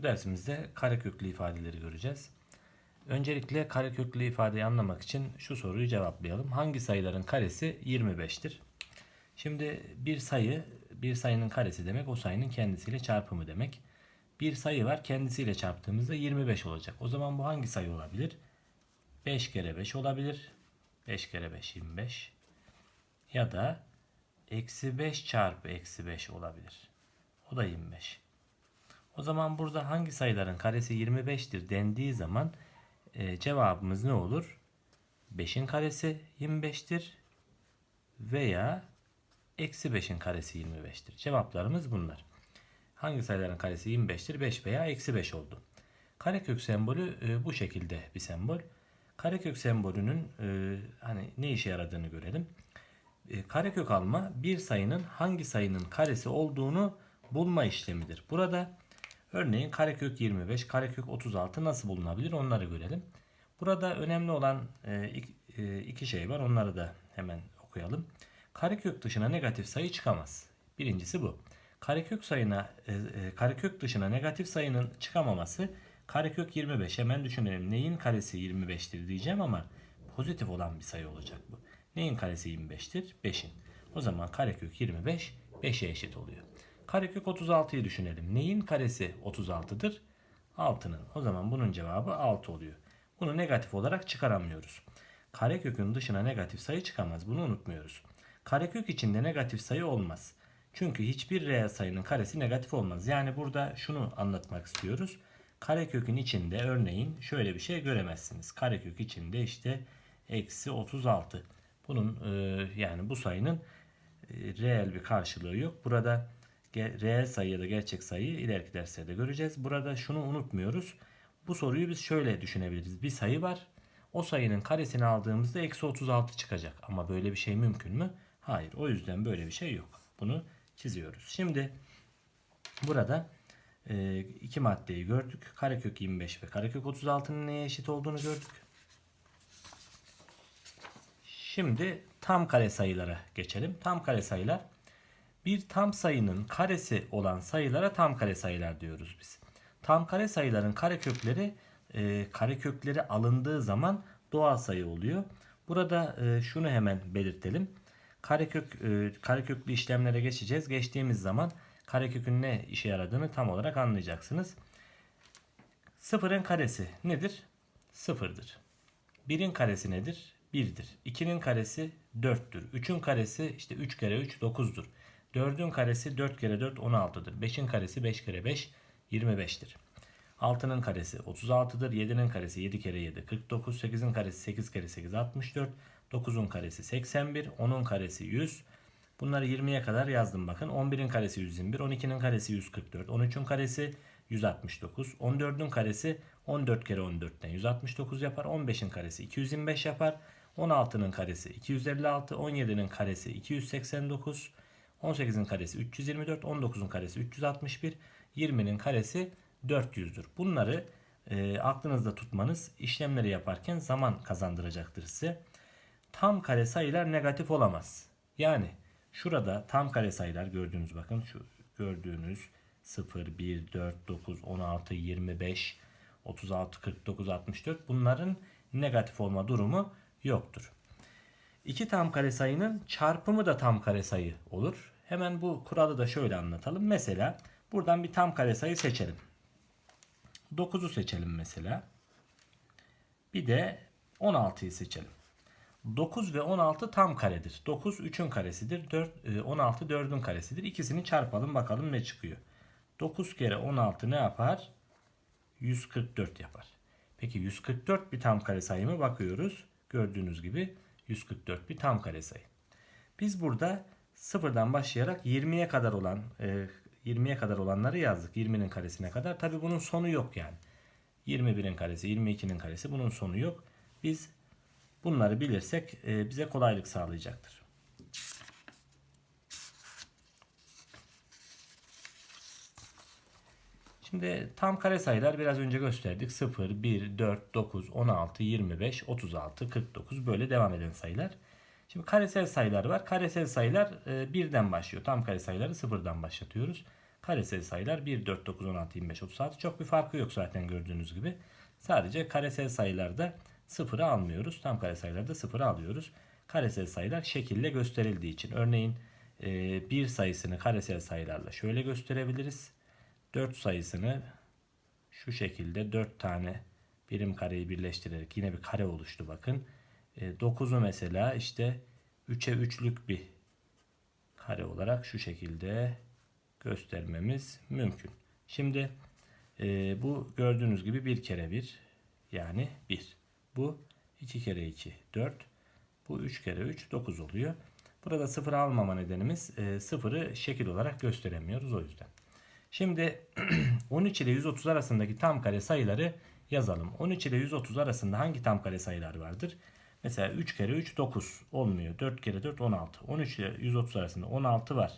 Bu dersimizde kareköklü ifadeleri göreceğiz. Öncelikle kareköklü ifadeyi anlamak için şu soruyu cevaplayalım. Hangi sayıların karesi 25'tir? Şimdi bir sayı, bir sayının karesi demek o sayının kendisiyle çarpımı demek. Bir sayı var kendisiyle çarptığımızda 25 olacak. O zaman bu hangi sayı olabilir? 5 kere 5 olabilir. 5 kere 5 25. Ya da eksi 5 çarpı eksi 5 olabilir. O da 25. O zaman burada hangi sayıların karesi 25'tir dendiği zaman e, cevabımız ne olur? 5'in karesi 25'tir veya eksi 5'in karesi 25'tir. Cevaplarımız bunlar. Hangi sayıların karesi 25'tir? 5 veya eksi 5 oldu. Karekök sembolü e, bu şekilde bir sembol. Karekök sembolünün e, hani ne işe yaradığını görelim. E, karekök alma bir sayının hangi sayının karesi olduğunu bulma işlemidir. Burada örneğin karekök 25, karekök 36 nasıl bulunabilir onları görelim. Burada önemli olan e, iki, e, iki şey var onları da hemen okuyalım. Karekök dışına negatif sayı çıkamaz. Birincisi bu. Karekök sayına e, karekök dışına negatif sayının çıkamaması karekök 25 hemen düşünelim. Neyin karesi 25'tir diyeceğim ama pozitif olan bir sayı olacak bu. Neyin karesi 25'tir? 5'in. O zaman karekök 25 5'e eşit oluyor. Karekök 36'yı düşünelim. Neyin karesi 36'dır? 6'nın. O zaman bunun cevabı 6 oluyor. Bunu negatif olarak çıkaramıyoruz. Karekökün dışına negatif sayı çıkamaz. Bunu unutmuyoruz. Karekök içinde negatif sayı olmaz. Çünkü hiçbir reel sayının karesi negatif olmaz. Yani burada şunu anlatmak istiyoruz. Karekökün içinde örneğin şöyle bir şey göremezsiniz. Karekök içinde işte eksi 36. Bunun e, yani bu sayının e, reel bir karşılığı yok. Burada reel sayı ya da gerçek sayıyı ileriki derslerde göreceğiz. Burada şunu unutmuyoruz. Bu soruyu biz şöyle düşünebiliriz. Bir sayı var. O sayının karesini aldığımızda eksi 36 çıkacak. Ama böyle bir şey mümkün mü? Hayır. O yüzden böyle bir şey yok. Bunu çiziyoruz. Şimdi burada e, iki maddeyi gördük. Karekök 25 ve karekök 36'nın neye eşit olduğunu gördük. Şimdi tam kare sayılara geçelim. Tam kare sayılar bir tam sayının karesi olan sayılara tam kare sayılar diyoruz biz. Tam kare sayıların karekökleri e, karekökleri alındığı zaman doğal sayı oluyor. Burada e, şunu hemen belirtelim. Karekök e, kareköklü işlemlere geçeceğiz. Geçtiğimiz zaman karekökün ne işe yaradığını tam olarak anlayacaksınız. Sıfırın karesi nedir? Sıfırdır. Birin karesi nedir? 1'dir. 2'nin karesi 4'tür. 3'ün karesi işte 3 kere 3 9'dur. 4'ün karesi 4 kere 4 16'dır. 5'in karesi 5 kere 5 25'tir. 6'nın karesi 36'dır. 7'nin karesi 7 kere 7 49. 8'in karesi 8 kere 8 64. 9'un karesi 81. 10'un karesi 100. Bunları 20'ye kadar yazdım bakın. 11'in karesi 121. 12'nin karesi 144. 13'ün karesi 169. 14'ün karesi 14 kere 14'ten 169 yapar. 15'in karesi 225 yapar. 16'nın karesi 256. 17'nin karesi 289. 18'in karesi 324. 19'un karesi 361. 20'nin karesi 400'dür. Bunları e, aklınızda tutmanız işlemleri yaparken zaman kazandıracaktır size. Tam kare sayılar negatif olamaz. Yani şurada tam kare sayılar gördüğünüz bakın şu gördüğünüz 0, 1, 4, 9, 16, 25, 36, 49, 64 bunların negatif olma durumu yoktur. İki tam kare sayının çarpımı da tam kare sayı olur. Hemen bu kuralı da şöyle anlatalım. Mesela buradan bir tam kare sayı seçelim. 9'u seçelim mesela. Bir de 16'yı seçelim. 9 ve 16 tam karedir. 9 3'ün karesidir. 4, 16 4'ün karesidir. İkisini çarpalım bakalım ne çıkıyor. 9 kere 16 ne yapar? 144 yapar. Peki 144 bir tam kare sayı mı? Bakıyoruz. Gördüğünüz gibi 144 bir tam kare sayı. Biz burada sıfırdan başlayarak 20'ye kadar olan 20'ye kadar olanları yazdık. 20'nin karesine kadar. Tabi bunun sonu yok yani. 21'in karesi, 22'nin karesi bunun sonu yok. Biz bunları bilirsek e, bize kolaylık sağlayacaktır. Şimdi tam kare sayılar biraz önce gösterdik. 0, 1, 4, 9, 16, 25, 36, 49 böyle devam eden sayılar. Şimdi karesel sayılar var. Karesel sayılar e, birden başlıyor. Tam kare sayıları sıfırdan başlatıyoruz. Karesel sayılar 1, 4, 9, 16, 25, 36. Çok bir farkı yok zaten gördüğünüz gibi. Sadece karesel sayılarda sıfırı almıyoruz. Tam kare sayılarda sıfırı alıyoruz. Karesel sayılar şekille gösterildiği için. Örneğin e, bir sayısını karesel sayılarla şöyle gösterebiliriz. 4 sayısını şu şekilde 4 tane birim kareyi birleştirerek yine bir kare oluştu bakın. E, 9'u mesela işte 3'e 3'lük bir kare olarak şu şekilde göstermemiz mümkün. Şimdi e, bu gördüğünüz gibi bir kere bir yani 1. Bu 2 kere 2 4. Bu 3 kere 3 9 oluyor. Burada sıfır almama nedenimiz e, sıfırı şekil olarak gösteremiyoruz o yüzden. Şimdi 13 ile 130 arasındaki tam kare sayıları yazalım. 13 ile 130 arasında hangi tam kare sayılar vardır? Mesela 3 kere 3 9 olmuyor. 4 kere 4 16. 13 ile 130 arasında 16 var.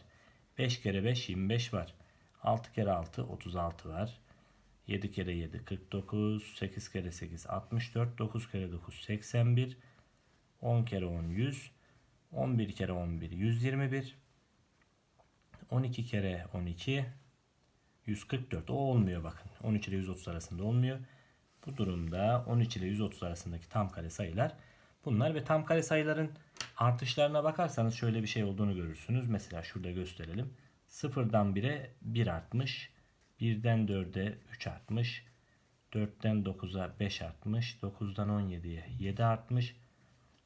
5 kere 5 25 var. 6 kere 6 36 var. 7 kere 7 49. 8 kere 8 64. 9 kere 9 81. 10 kere 10 100. 11 kere 11 121. 12 kere 12 144. O olmuyor bakın. 13 ile 130 arasında olmuyor. Bu durumda 13 ile 130 arasındaki tam kare sayılar bunlar ve tam kare sayıların artışlarına bakarsanız şöyle bir şey olduğunu görürsünüz. Mesela şurada gösterelim. 0'dan 1'e 1 artmış. 1'den 4'e 3 artmış. 4'ten 9'a 5 artmış. 9'dan 17'ye 7 artmış.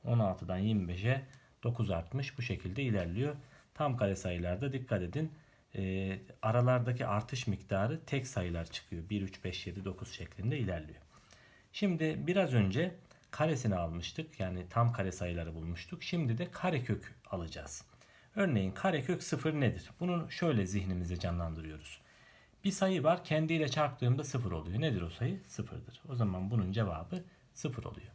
16'dan 25'e 9 artmış. Bu şekilde ilerliyor. Tam kare sayılarda dikkat edin. E, aralardaki artış miktarı tek sayılar çıkıyor. 1, 3, 5, 7, 9 şeklinde ilerliyor. Şimdi biraz önce karesini almıştık. Yani tam kare sayıları bulmuştuk. Şimdi de karekök alacağız. Örneğin karekök 0 nedir? Bunu şöyle zihnimize canlandırıyoruz. Bir sayı var kendiyle çarptığımda 0 oluyor. Nedir o sayı? 0'dır. O zaman bunun cevabı 0 oluyor.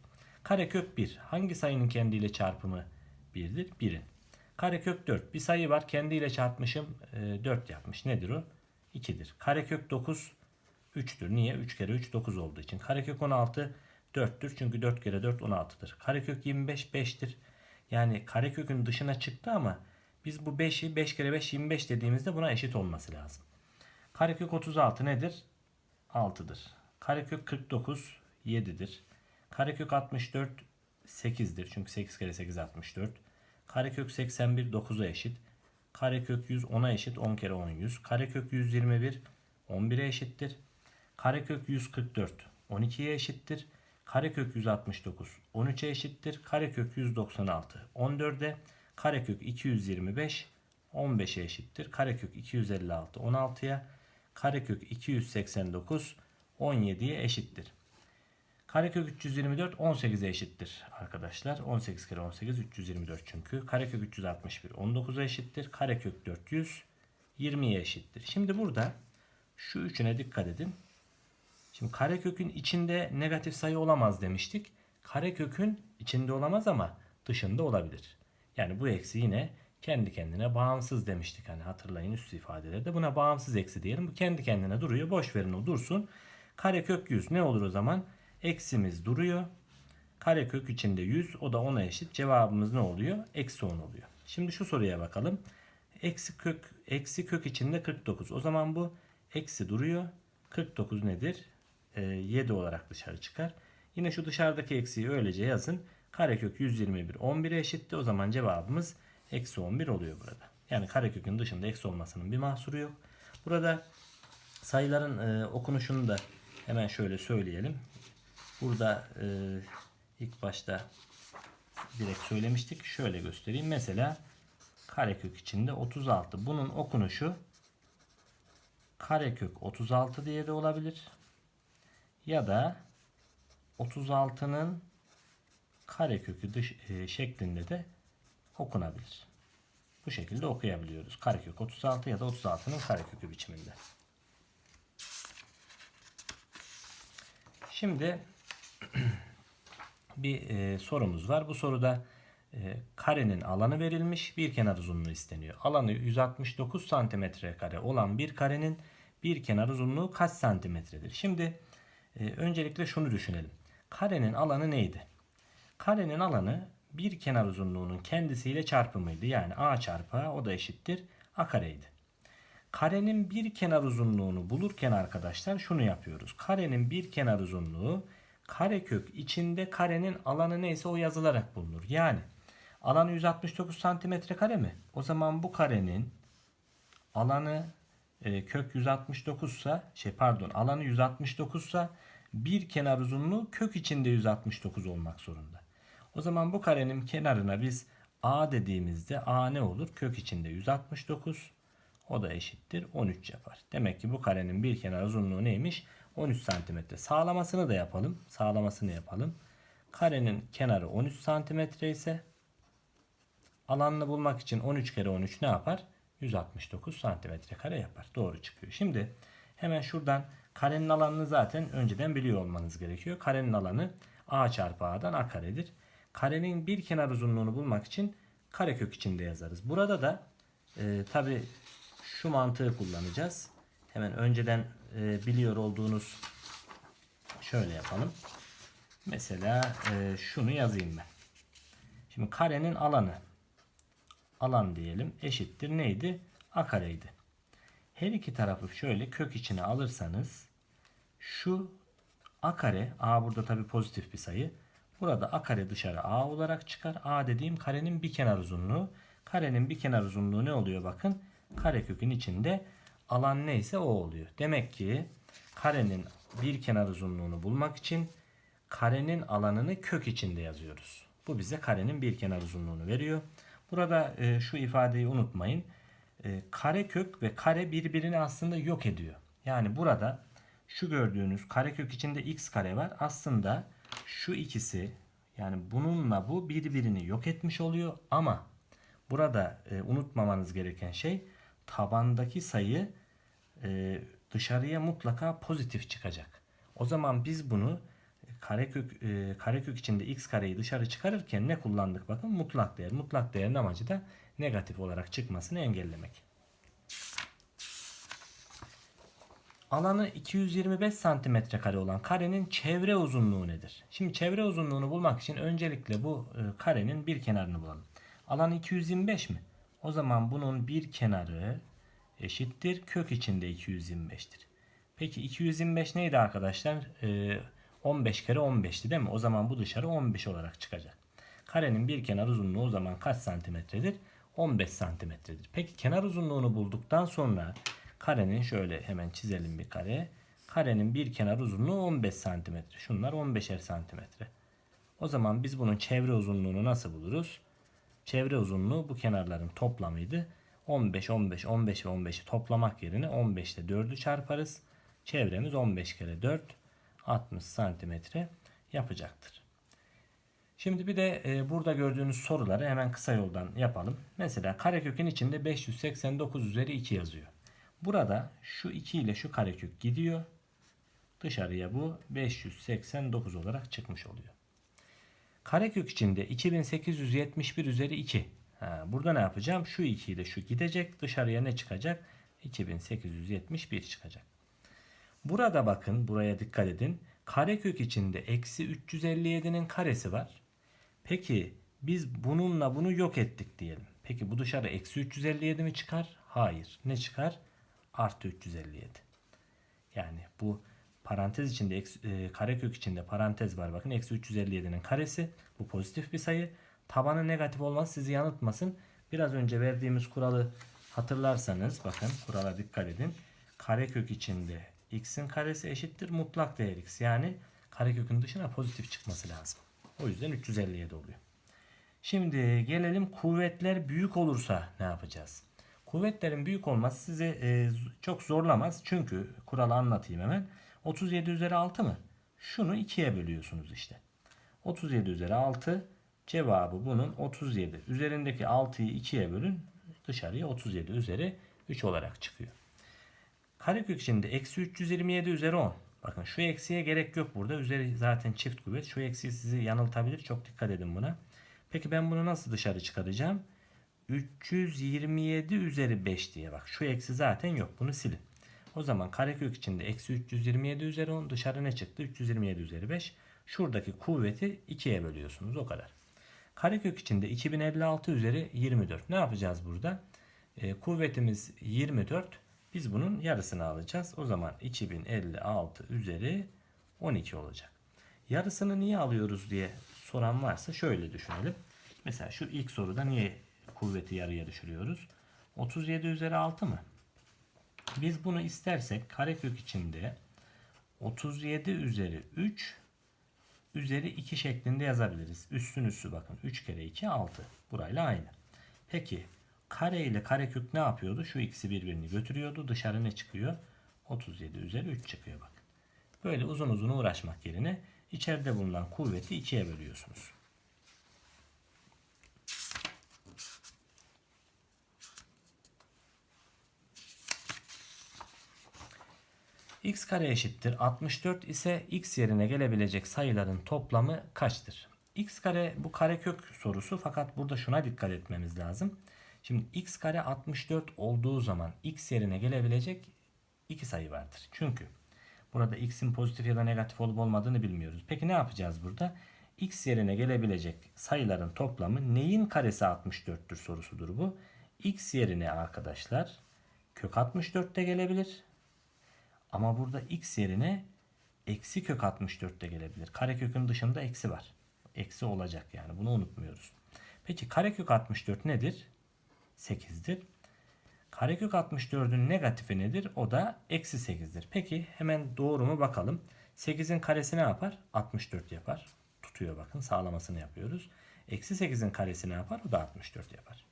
Karekök 1. Hangi sayının kendiyle çarpımı 1'dir? 1'in. Karekök 4. Bir sayı var kendiyle çarpmışım 4 yapmış. Nedir o? 2'dir. Karekök 9 3'tür. Niye? 3 kere 3 9 olduğu için. Karekök 16 4'tür. Çünkü 4 kere 4 16'dır. Karekök 25 5'tir. Yani karekökün dışına çıktı ama biz bu 5'i 5 kere 5 25 dediğimizde buna eşit olması lazım. Karekök 36 nedir? 6'dır. Karekök 49 7'dir. Karekök 64 8'dir. Çünkü 8 kere 8 64. Karekök 81 9'a eşit. Karekök 100 10'a eşit. 10 kere 10 100. Karekök 121 11'e eşittir. Karekök 144 12'ye eşittir. Karekök 169 13'e eşittir. Karekök 196 14'e. Karekök 225 15'e eşittir. Karekök 256 16'ya. Karekök 289 17'ye eşittir. Karekök 324 18'e eşittir arkadaşlar. 18 kere 18 324 çünkü. Karekök 361 19'a eşittir. Karekök 400 20'ye eşittir. Şimdi burada şu üçüne dikkat edin. Şimdi karekökün içinde negatif sayı olamaz demiştik. Karekökün içinde olamaz ama dışında olabilir. Yani bu eksi yine kendi kendine bağımsız demiştik. Hani hatırlayın üst ifadelerde. Buna bağımsız eksi diyelim. Bu kendi kendine duruyor. Boş verin o dursun. Karekök 100 ne olur o zaman? Eksimiz duruyor. Karekök içinde 100 o da 10'a eşit. Cevabımız ne oluyor? Eksi 10 oluyor. Şimdi şu soruya bakalım. Eksi kök, eksi kök içinde 49. O zaman bu eksi duruyor. 49 nedir? E, 7 olarak dışarı çıkar. Yine şu dışarıdaki eksiği öylece yazın. Karekök 121 11'e eşitti. O zaman cevabımız eksi 11 oluyor burada. Yani karekökün dışında eksi olmasının bir mahsuru yok. Burada sayıların e, okunuşunu da hemen şöyle söyleyelim. Burada e, ilk başta direkt söylemiştik. Şöyle göstereyim. Mesela karekök içinde 36. Bunun okunuşu karekök 36 diye de olabilir. Ya da 36'nın karekökü dış, e, şeklinde de okunabilir. Bu şekilde okuyabiliyoruz. Karekök 36 ya da 36'nın karekökü biçiminde. Şimdi bir e, sorumuz var. Bu soruda e, karenin alanı verilmiş, bir kenar uzunluğu isteniyor. Alanı 169 santimetre kare olan bir karenin bir kenar uzunluğu kaç santimetredir? Şimdi e, öncelikle şunu düşünelim. Karenin alanı neydi? Karenin alanı bir kenar uzunluğunun kendisiyle çarpımıydı. Yani a çarpı a o da eşittir a kareydi. Karenin bir kenar uzunluğunu bulurken arkadaşlar şunu yapıyoruz. Karenin bir kenar uzunluğu karekök içinde karenin alanı neyse o yazılarak bulunur. Yani alanı 169 santimetre kare mi? O zaman bu karenin alanı e, kök 169 ise şey pardon alanı 169 ise bir kenar uzunluğu kök içinde 169 olmak zorunda. O zaman bu karenin kenarına biz a dediğimizde a ne olur? Kök içinde 169 o da eşittir 13 yapar. Demek ki bu karenin bir kenar uzunluğu neymiş? 13 santimetre. Sağlamasını da yapalım. Sağlamasını yapalım. Karenin kenarı 13 santimetre ise alanını bulmak için 13 kere 13 ne yapar? 169 santimetre kare yapar. Doğru çıkıyor. Şimdi hemen şuradan karenin alanını zaten önceden biliyor olmanız gerekiyor. Karenin alanı a çarpı a'dan a karedir. Karenin bir kenar uzunluğunu bulmak için karekök içinde yazarız. Burada da e, tabi şu mantığı kullanacağız. Hemen önceden e, biliyor olduğunuz şöyle yapalım. Mesela e, şunu yazayım ben. Şimdi karenin alanı alan diyelim eşittir neydi? A kareydi. Her iki tarafı şöyle kök içine alırsanız şu A kare, A burada tabi pozitif bir sayı. Burada A kare dışarı A olarak çıkar. A dediğim karenin bir kenar uzunluğu. Karenin bir kenar uzunluğu ne oluyor bakın? Karekökün içinde alan neyse o oluyor. Demek ki karenin bir kenar uzunluğunu bulmak için karenin alanını kök içinde yazıyoruz. Bu bize karenin bir kenar uzunluğunu veriyor. Burada e, şu ifadeyi unutmayın. E, karekök ve kare birbirini aslında yok ediyor. Yani burada şu gördüğünüz karekök içinde x kare var. Aslında şu ikisi yani bununla bu birbirini yok etmiş oluyor ama burada e, unutmamanız gereken şey tabandaki sayı e, dışarıya mutlaka pozitif çıkacak. O zaman biz bunu karekök e, karekök içinde x kareyi dışarı çıkarırken ne kullandık bakın mutlak değer. Mutlak değerin amacı da negatif olarak çıkmasını engellemek. Alanı 225 santimetre kare olan karenin çevre uzunluğu nedir? Şimdi çevre uzunluğunu bulmak için öncelikle bu e, karenin bir kenarını bulalım. Alan 225 mi? O zaman bunun bir kenarı eşittir kök içinde 225'tir. Peki 225 neydi arkadaşlar? Ee, 15 kere 15'ti değil mi? O zaman bu dışarı 15 olarak çıkacak. Karenin bir kenar uzunluğu o zaman kaç santimetredir? 15 santimetredir. Peki kenar uzunluğunu bulduktan sonra karenin şöyle hemen çizelim bir kare. Karenin bir kenar uzunluğu 15 santimetre. Şunlar 15'er santimetre. O zaman biz bunun çevre uzunluğunu nasıl buluruz? Çevre uzunluğu bu kenarların toplamıydı. 15, 15, 15 ve 15'i toplamak yerine 15 ile 4'ü çarparız. Çevremiz 15 kere 4, 60 santimetre yapacaktır. Şimdi bir de e, burada gördüğünüz soruları hemen kısa yoldan yapalım. Mesela karekökün içinde 589 üzeri 2 yazıyor. Burada şu 2 ile şu karekök gidiyor. Dışarıya bu 589 olarak çıkmış oluyor. Karekök içinde 2871 üzeri 2. Ha, burada ne yapacağım? Şu 2 ile şu gidecek. Dışarıya ne çıkacak? 2871 çıkacak. Burada bakın buraya dikkat edin. Karekök içinde eksi 357'nin karesi var. Peki biz bununla bunu yok ettik diyelim. Peki bu dışarı eksi 357 mi çıkar? Hayır. Ne çıkar? Artı 357. Yani bu parantez içinde e, karekök içinde parantez var. Bakın eksi 357'nin karesi. Bu pozitif bir sayı. Tabanı negatif olmaz sizi yanıltmasın. Biraz önce verdiğimiz kuralı hatırlarsanız bakın kurala dikkat edin. Karekök içinde x'in karesi eşittir mutlak değer x. Yani karekökün dışına pozitif çıkması lazım. O yüzden 357 oluyor. Şimdi gelelim kuvvetler büyük olursa ne yapacağız? Kuvvetlerin büyük olması sizi e, çok zorlamaz. Çünkü kuralı anlatayım hemen. 37 üzeri 6 mı? Şunu 2'ye bölüyorsunuz işte. 37 üzeri 6 cevabı bunun 37. Üzerindeki 6'yı 2'ye bölün. Dışarıya 37 üzeri 3 olarak çıkıyor. Karekök içinde eksi 327 üzeri 10. Bakın şu eksiye gerek yok burada. Üzeri zaten çift kuvvet. Şu eksi sizi yanıltabilir. Çok dikkat edin buna. Peki ben bunu nasıl dışarı çıkaracağım? 327 üzeri 5 diye bak. Şu eksi zaten yok. Bunu silin. O zaman karekök içinde eksi 327 üzeri 10 dışarı ne çıktı? 327 üzeri 5. Şuradaki kuvveti 2'ye bölüyorsunuz. O kadar. Karekök içinde 2056 üzeri 24. Ne yapacağız burada? E, kuvvetimiz 24. Biz bunun yarısını alacağız. O zaman 2056 üzeri 12 olacak. Yarısını niye alıyoruz diye soran varsa şöyle düşünelim. Mesela şu ilk soruda niye kuvveti yarıya düşürüyoruz? 37 üzeri 6 mı? Biz bunu istersek karekök içinde 37 üzeri 3 üzeri 2 şeklinde yazabiliriz. Üstün üstü bakın. 3 kere 2 6. Burayla aynı. Peki kare ile karekök ne yapıyordu? Şu ikisi birbirini götürüyordu. Dışarı ne çıkıyor? 37 üzeri 3 çıkıyor bakın. Böyle uzun uzun uğraşmak yerine içeride bulunan kuvveti ikiye bölüyorsunuz. X kare eşittir 64 ise x yerine gelebilecek sayıların toplamı kaçtır? x kare bu karekök sorusu fakat burada şuna dikkat etmemiz lazım. Şimdi x kare 64 olduğu zaman x yerine gelebilecek iki sayı vardır. Çünkü burada x'in pozitif ya da negatif olup olmadığını bilmiyoruz. Peki ne yapacağız burada? x yerine gelebilecek sayıların toplamı neyin karesi 64'tür sorusudur bu. x yerine arkadaşlar kök 64 de gelebilir. Ama burada x yerine eksi kök 64 de gelebilir. Karekökün dışında eksi var. Eksi olacak yani bunu unutmuyoruz. Peki karekök 64 nedir? 8'dir. Karekök 64'ün negatifi nedir? O da eksi 8'dir. Peki hemen doğru mu bakalım. 8'in karesi ne yapar? 64 yapar. Tutuyor bakın sağlamasını yapıyoruz. Eksi 8'in karesi ne yapar? O da 64 yapar.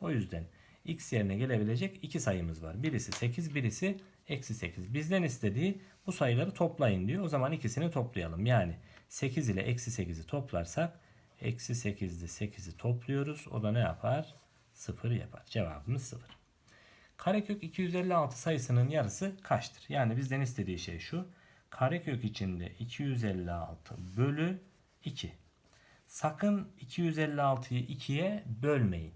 O yüzden x yerine gelebilecek iki sayımız var. Birisi 8, birisi eksi 8. Bizden istediği bu sayıları toplayın diyor. O zaman ikisini toplayalım. Yani 8 ile eksi 8'i toplarsak eksi 8 ile 8'i topluyoruz. O da ne yapar? 0 yapar. Cevabımız 0. Karekök 256 sayısının yarısı kaçtır? Yani bizden istediği şey şu. Karekök içinde 256 bölü 2. Sakın 256'yı 2'ye bölmeyin.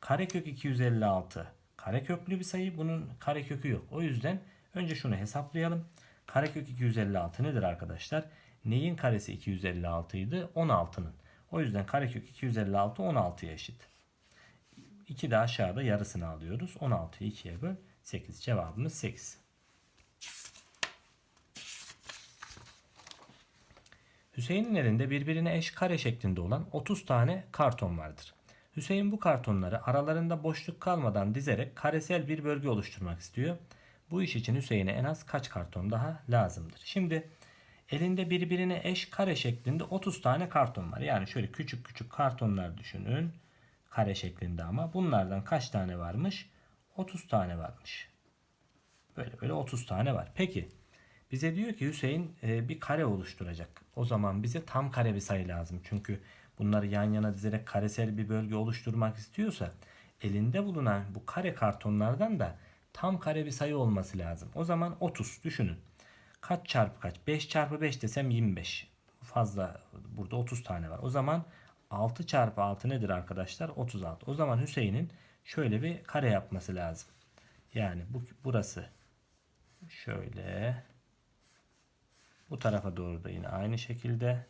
Karekök 256 kareköklü bir sayı. Bunun karekökü yok. O yüzden önce şunu hesaplayalım. Karekök 256 nedir arkadaşlar? Neyin karesi 256 idi? 16'nın. O yüzden karekök 256 16'ya eşit. 2 de aşağıda yarısını alıyoruz. 16'yı 2'ye böl 8. Cevabımız 8. Hüseyin'in elinde birbirine eş kare şeklinde olan 30 tane karton vardır. Hüseyin bu kartonları aralarında boşluk kalmadan dizerek karesel bir bölge oluşturmak istiyor. Bu iş için Hüseyin'e en az kaç karton daha lazımdır? Şimdi elinde birbirine eş kare şeklinde 30 tane karton var. Yani şöyle küçük küçük kartonlar düşünün. Kare şeklinde ama. Bunlardan kaç tane varmış? 30 tane varmış. Böyle böyle 30 tane var. Peki bize diyor ki Hüseyin e, bir kare oluşturacak. O zaman bize tam kare bir sayı lazım. Çünkü bunları yan yana dizerek karesel bir bölge oluşturmak istiyorsa elinde bulunan bu kare kartonlardan da tam kare bir sayı olması lazım. O zaman 30 düşünün. Kaç çarpı kaç? 5 çarpı 5 desem 25. Fazla burada 30 tane var. O zaman 6 çarpı 6 nedir arkadaşlar? 36. O zaman Hüseyin'in şöyle bir kare yapması lazım. Yani bu burası şöyle bu tarafa doğru da yine aynı şekilde.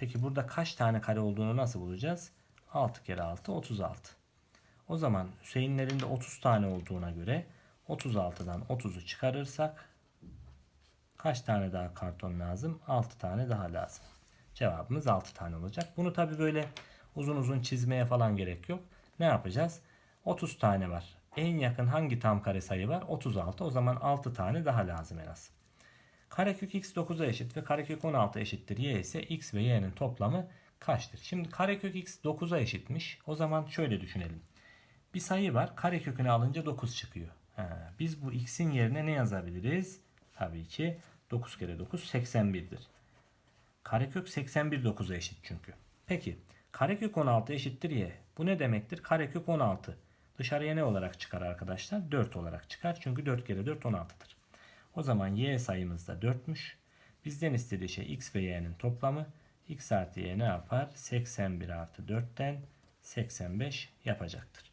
Peki burada kaç tane kare olduğunu nasıl bulacağız? 6 kere 6 36. O zaman Hüseyin'in elinde 30 tane olduğuna göre 36'dan 30'u çıkarırsak kaç tane daha karton lazım? 6 tane daha lazım. Cevabımız 6 tane olacak. Bunu tabi böyle uzun uzun çizmeye falan gerek yok. Ne yapacağız? 30 tane var. En yakın hangi tam kare sayı var? 36. O zaman 6 tane daha lazım en az. Karekök x 9'a eşit ve karekök 16 eşittir y ise x ve y'nin toplamı kaçtır? Şimdi karekök x 9'a eşitmiş. O zaman şöyle düşünelim. Bir sayı var. Karekökünü alınca 9 çıkıyor. Ha, biz bu x'in yerine ne yazabiliriz? Tabii ki 9 kere 9 81'dir. Karekök 81 9'a eşit çünkü. Peki karekök 16 eşittir y. Bu ne demektir? Karekök 16. Dışarıya ne olarak çıkar arkadaşlar? 4 olarak çıkar. Çünkü 4 kere 4 16'dır. O zaman y sayımız da 4'müş. Bizden istediği şey x ve y'nin toplamı. x artı y ne yapar? 81 artı 4'ten 85 yapacaktır.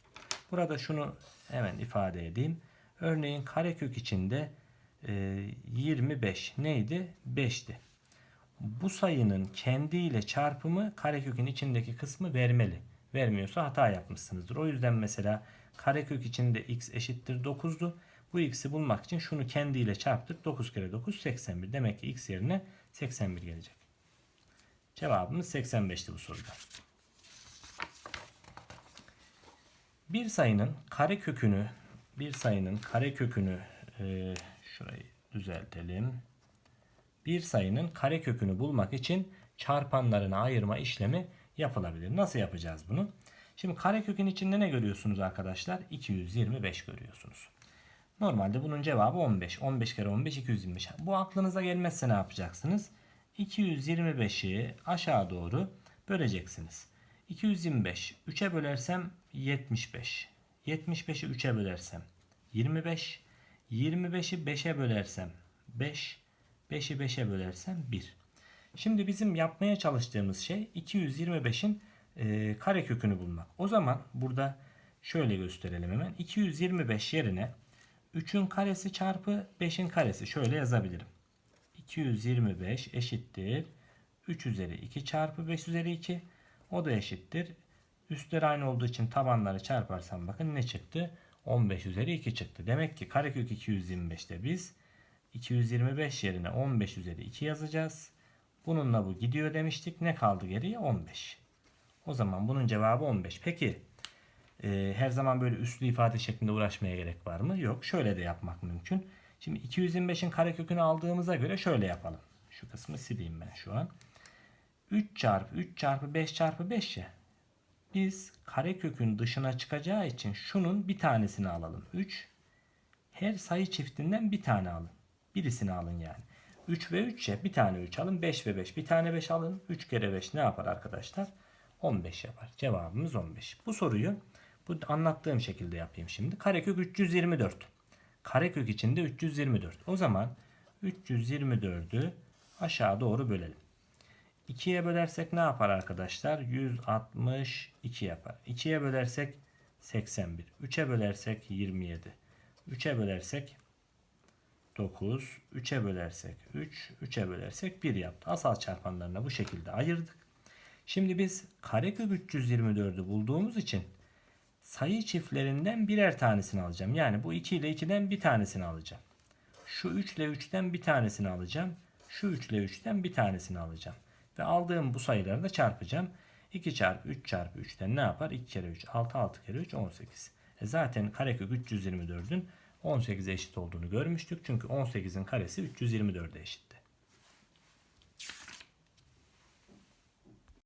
Burada şunu hemen ifade edeyim. Örneğin karekök içinde e, 25 neydi? 5'ti. Bu sayının kendiyle çarpımı karekökün içindeki kısmı vermeli. Vermiyorsa hata yapmışsınızdır. O yüzden mesela Karekök içinde x eşittir 9'du. Bu x'i bulmak için şunu kendiyle çarptık. 9 kere 9 81. Demek ki x yerine 81 gelecek. Cevabımız 85'ti bu soruda. Bir sayının kare kökünü bir sayının kare kökünü e, şurayı düzeltelim. Bir sayının kare kökünü bulmak için çarpanlarını ayırma işlemi yapılabilir. Nasıl yapacağız bunu? Şimdi karekökün içinde ne görüyorsunuz arkadaşlar? 225 görüyorsunuz. Normalde bunun cevabı 15. 15 kere 15 225. Bu aklınıza gelmezse ne yapacaksınız? 225'i aşağı doğru böleceksiniz. 225 3'e bölersem 75. 75'i 3'e bölersem 25. 25'i 5'e bölersem 5. 5'i 5'e bölersem 1. Şimdi bizim yapmaya çalıştığımız şey 225'in e, kare bulmak. O zaman burada şöyle gösterelim hemen. 225 yerine 3'ün karesi çarpı 5'in karesi şöyle yazabilirim. 225 eşittir 3 üzeri 2 çarpı 5 üzeri 2 o da eşittir. Üstleri aynı olduğu için tabanları çarparsam bakın ne çıktı? 15 üzeri 2 çıktı. Demek ki karekök 225'te biz 225 yerine 15 üzeri 2 yazacağız. Bununla bu gidiyor demiştik. Ne kaldı geriye? 15. O zaman bunun cevabı 15. Peki e, her zaman böyle üslü ifade şeklinde uğraşmaya gerek var mı? Yok. Şöyle de yapmak mümkün. Şimdi 225'in karekökünü aldığımıza göre şöyle yapalım. Şu kısmı sileyim ben şu an. 3 çarpı 3 çarpı 5 çarpı 5 ya. Biz karekökün dışına çıkacağı için şunun bir tanesini alalım. 3. Her sayı çiftinden bir tane alın. Birisini alın yani. 3 ve 3 ya bir tane 3 alın. 5 ve 5 bir tane 5 alın. 3 kere 5 ne yapar arkadaşlar? 15 yapar. Cevabımız 15. Bu soruyu bu anlattığım şekilde yapayım şimdi. Karekök 324. Karekök içinde 324. O zaman 324'ü aşağı doğru bölelim. 2'ye bölersek ne yapar arkadaşlar? 162 yapar. 2'ye bölersek 81. 3'e bölersek 27. 3'e bölersek 9. 3'e bölersek 3. 3'e bölersek 1 yaptı. Asal çarpanlarına bu şekilde ayırdık. Şimdi biz karekök 324'ü bulduğumuz için sayı çiftlerinden birer tanesini alacağım. Yani bu 2 ile 2'den bir tanesini alacağım. Şu 3 ile 3'ten bir tanesini alacağım. Şu 3 ile 3'ten bir tanesini alacağım. Ve aldığım bu sayıları da çarpacağım. 2 çarpı 3 çarpı 3'ten ne yapar? 2 kere 3 6 6 kere 3 18. E zaten karekök 324'ün 18'e eşit olduğunu görmüştük. Çünkü 18'in karesi 324'e eşit.